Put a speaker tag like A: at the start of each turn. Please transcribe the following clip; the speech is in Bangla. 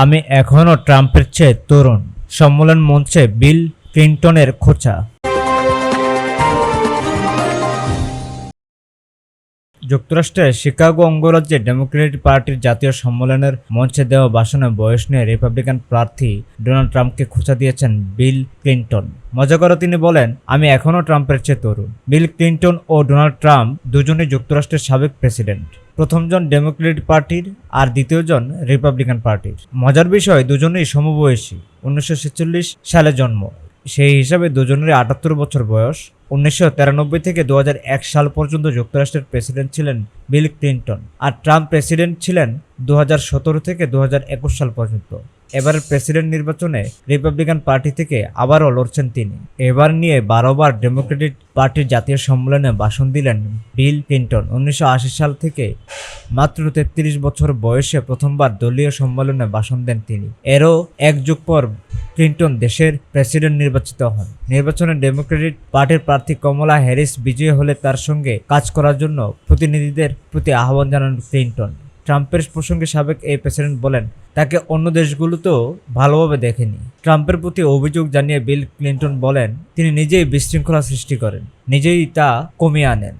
A: আমি এখনও ট্রাম্পের চেয়ে তরুণ। সম্মেলন মঞ্চে বিল ক্লিন্টনের খোঁচা। যুক্তরাষ্ট্রের শিকাগো অঙ্গরাজ্যে ডেমোক্রেটিক পার্টির জাতীয় সম্মেলনের মঞ্চে দেওয়া ভাষণে বয়স নিয়ে রিপাবলিকান প্রার্থী ডোনাল্ড ট্রাম্পকে খোঁচা দিয়েছেন বিল ক্লিন্টন। মজা করে তিনি বলেন, আমি এখনও ট্রাম্পের চেয়ে তরুণ। বিল ক্লিন্টন ও ডোনাল্ড ট্রাম্প দুজনই যুক্তরাষ্ট্রের সাবেক প্রেসিডেন্ট। প্রথমজন ডেমোক্রেটিক পার্টির আর দ্বিতীয়জন রিপাবলিকান পার্টির। মজার বিষয়, দুজনেই সমবয়সী। উনিশশো ছেচল্লিশ সালে জন্ম। সেই হিসাবে দুজনেরই আটাত্তর বছর বয়স। উনিশশো তিরানব্বই থেকে দুহাজার এক সাল পর্যন্ত যুক্তরাষ্ট্রের প্রেসিডেন্ট ছিলেন বিল ক্লিন্টন আর ট্রাম্প প্রেসিডেন্ট ছিলেন দু হাজার সতেরো থেকে দু হাজার একুশ সাল পর্যন্ত। এবারের প্রেসিডেন্ট নির্বাচনে রিপাবলিকান পার্টি থেকে আবারও লড়ছেন তিনি। এবার নিয়ে বারোবার ডেমোক্রেটিক পার্টির জাতীয় সম্মেলনে ভাষণ দিলেন বিল ক্লিন্টন। উনিশশো আশি সাল থেকে মাত্র তেত্রিশ বছর বয়সে প্রথমবার দলীয় সম্মেলনে ভাষণ দেন তিনি। এরও এক যুগ পর ক্লিন্টন দেশের প্রেসিডেন্ট নির্বাচিত হন। নির্বাচনে ডেমোক্রেটিক পার্টির প্রার্থী কমলা হ্যারিস বিজয়ী হলে তার সঙ্গে কাজ করার জন্য প্রতিনিধিদের প্রতি আহ্বান জানান ক্লিন্টন। ট্রাম্পের প্রসঙ্গে সাবেক এই প্রেসিডেন্ট বলেন, তাকে অন্য দেশগুলোতেও ভালোভাবে দেখেনি। ট্রাম্পের প্রতি অভিযোগ জানিয়ে বিল ক্লিন্টন বলেন, তিনি নিজেই বিশৃঙ্খলা সৃষ্টি করেন, নিজেই তা কমিয়ে আনেন।